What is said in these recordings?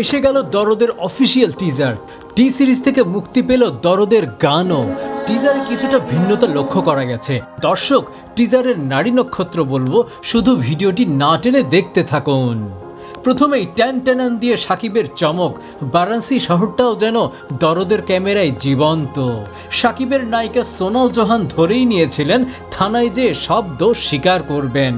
এসে গেল দরদের অফিসিয়াল টিজার টি সিরিজ থেকে মুক্তি পেল দরদের গানও। টিজারে কিছুটা ভিন্নতা লক্ষ্য করা গেছে। দর্শক টিজারের নারী নক্ষত্র বলব, শুধু ভিডিওটি না টেনে দেখতে থাকুন। প্রথমেই ট্যান ট্যানান দিয়ে সাকিবের চমক। বারাণসী শহরটাও যেন দরদের ক্যামেরায় জীবন্ত। সাকিবের নায়িকা সোনাল জোহান ধরেই নিয়েছিলেন থানায় যে সব দোষ স্বীকার করবেন।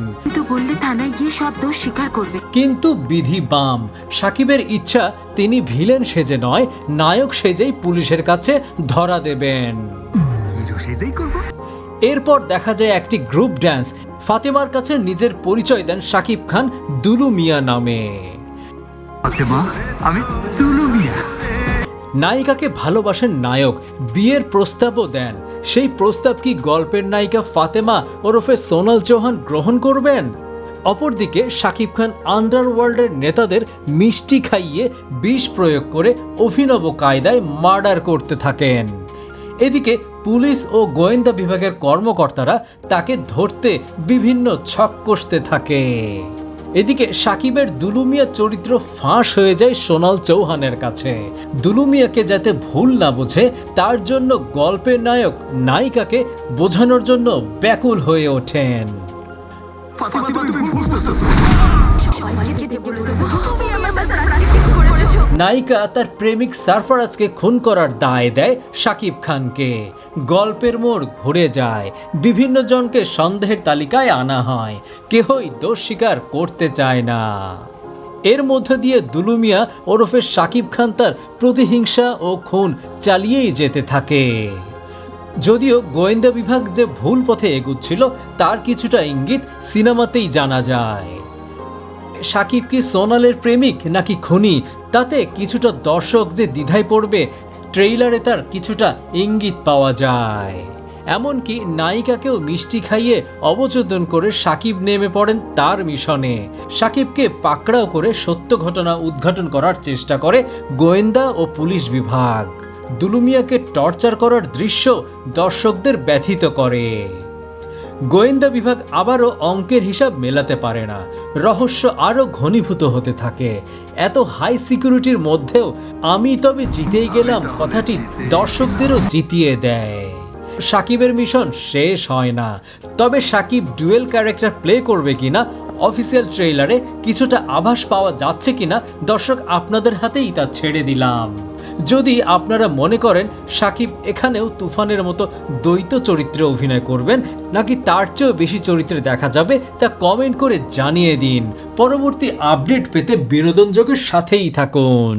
বললে থানায় গিয়ে সব দোষ স্বীকার করবে। কিন্তু বিধি বাম। সাকিবের ইচ্ছা তিনি ভিলেন সেজে নয় নায়ক সেজেই পুলিশের কাছে ধরা দেবেন। হিরো সেজেই করব। এরপর দেখা যায় একটি গ্রুপ ড্যান্স ফাতেমার কাছে নিজের পরিচয় দেন শাকিব খান দুলু মিয়া নামে। ফাতেমা আমি তুলু মিয়া। নায়িকাকে ভালোবাসেন নায়ক বিয়ের প্রস্তাবও দেন। সেই প্রস্তাব কি গল্পের নায়িকা ফাতেমা ওরফে সোনাল চৌহান গ্রহণ করবেন? অপরদিকে শাকিব খান আন্ডারওয়ার্ল্ডের নেতাদের মিষ্টি খাইয়ে বিষ প্রয়োগ করে অভিনব কায়দায় মার্ডার করতে থাকেন। এদিকে পুলিশ ও গোয়েন্দা বিভাগের কর্মকর্তারা তাকে ধরতে বিভিন্ন ছক কষতে থাকে। এদিকে সাকিবের দুলুমিয়া চরিত্র ফাঁস হয়ে যায় সোনাল চৌহানের কাছে। দুলুমিয়াকে যাতে ভুল না বোঝে তার জন্য গল্পের নায়ক নায়িকাকে বোঝানোর জন্য ব্যাকুল হয়ে ওঠেন। নায়িকা তার প্রেমিক সারফারাজকে খুন করার দায় দেয় শাকিব খানকে। গল্পের মোড় ঘুরে যায়, বিভিন্ন জনকে সন্দেহের তালিকায় আনা হয়, কেহই দোষ স্বীকার করতে চায় না। এর মধ্য দিয়ে দুলুমিয়া ওরফে শাকিব খান তার প্রতিহিংসা ও খুন চালিয়েই যেতে থাকে। যদিও গোয়েন্দা বিভাগ যে ভুল পথে এগুচ্ছিল, তার কিছুটা ইঙ্গিত সিনেমাতেই জানা যায়। সাকিব কি সোনালের প্রেমিক নাকি খনি? তাতে কিছুটা দর্শক যে দ্বিধায় পড়বে, ট্রেইলারে তার কিছুটা ইঙ্গিত পাওয়া যায়। এমনকি নায়িকাকেও মিষ্টি খাইয়ে অবচেতন করে সাকিব নেমে পড়েন তার মিশনে। সাকিবকে পাকড়াও করে সত্য ঘটনা উদ্ঘাটন করার চেষ্টা করে গোয়েন্দা ও পুলিশ বিভাগ। দুলুমিয়াকে টর্চার করার দৃশ্য দর্শকদের ব্যথিত করে। গোয়েন্দা বিভাগ আবারও অঙ্কের হিসাব মেলাতে পারে না। রহস্য আরও ঘনীভূত হতে থাকে। এত হাই সিকিউরিটির মধ্যেও আমি তবে জিতেই গেলাম কথাটি দর্শকদেরও জিতিয়ে দেয়। সাকিবের মিশন শেষ হয় না। তবে সাকিব ডুয়েল ক্যারেক্টার প্লে করবে কিনা অফিসিয়াল ট্রেইলারে কিছুটা আভাস পাওয়া যাচ্ছে কিনা দর্শক আপনাদের হাতেই তা ছেড়ে দিলাম। যদি আপনারা মনে করেন সাকিব এখানেও তুফানের মতো দ্বৈত চরিত্রে অভিনয় করবেন, নাকি তার চেয়েও বেশি চরিত্রে দেখা যাবে, তা কমেন্ট করে জানিয়ে দিন। পরবর্তী আপডেট পেতে বিনোদন যোগের সাথেই থাকুন।